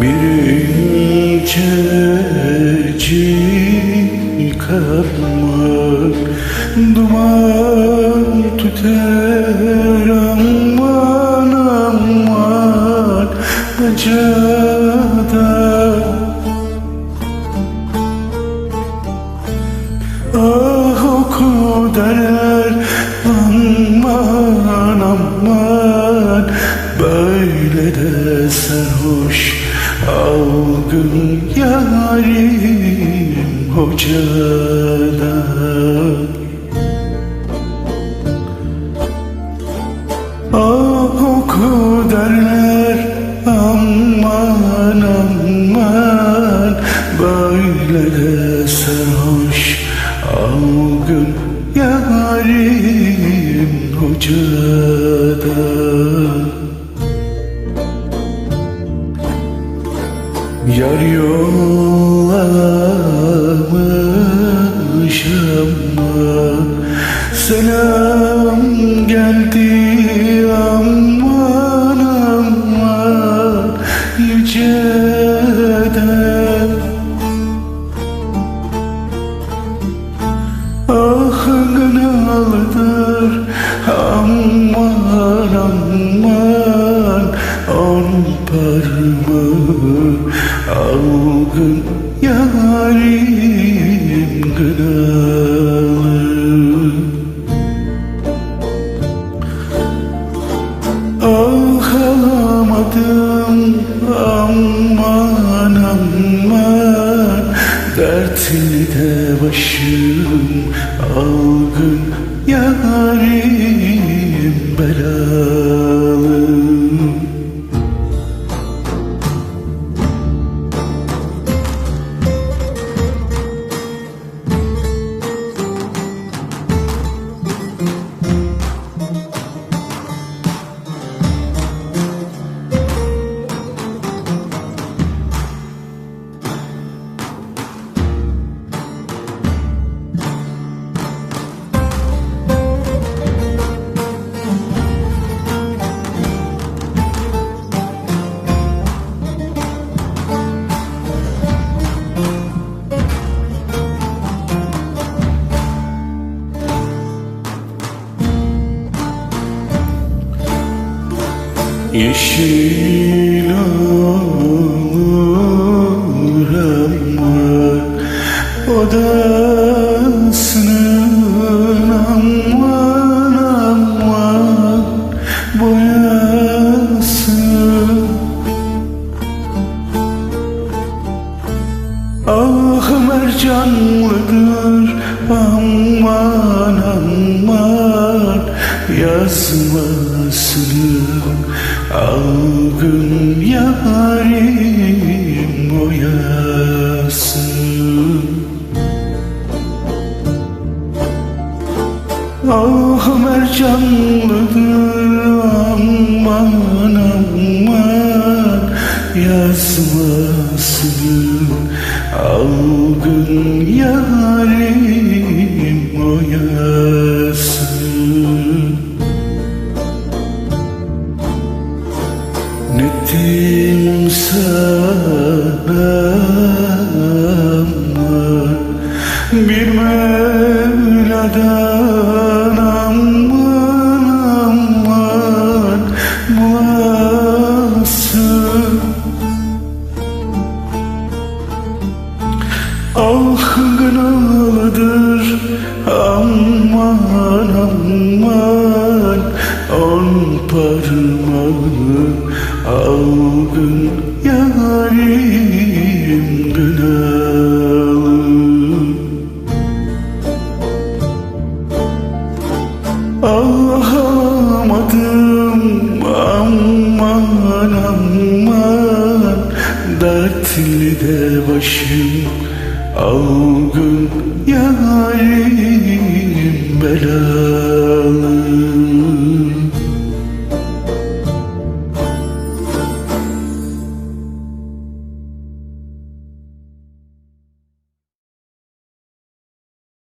Bir inceci kalmak Duman tüter aman Ah o kadar yarim hocada Ah oku derler aman aman. Böyle de sarhoş algın yarim hocada Yar yollamış ama Selam geldi aman aman. Yüceden Dertli de başım algın yarim belalı Yeşil olur ama odasının aman aman Ah mercanlıdır aman aman yazmasını algın yarim boyası Ah mercanlıdır aman aman yazmasını parmağını aldın yarim günahım Ağlamadım aman aman dertli de başım Al gün yarim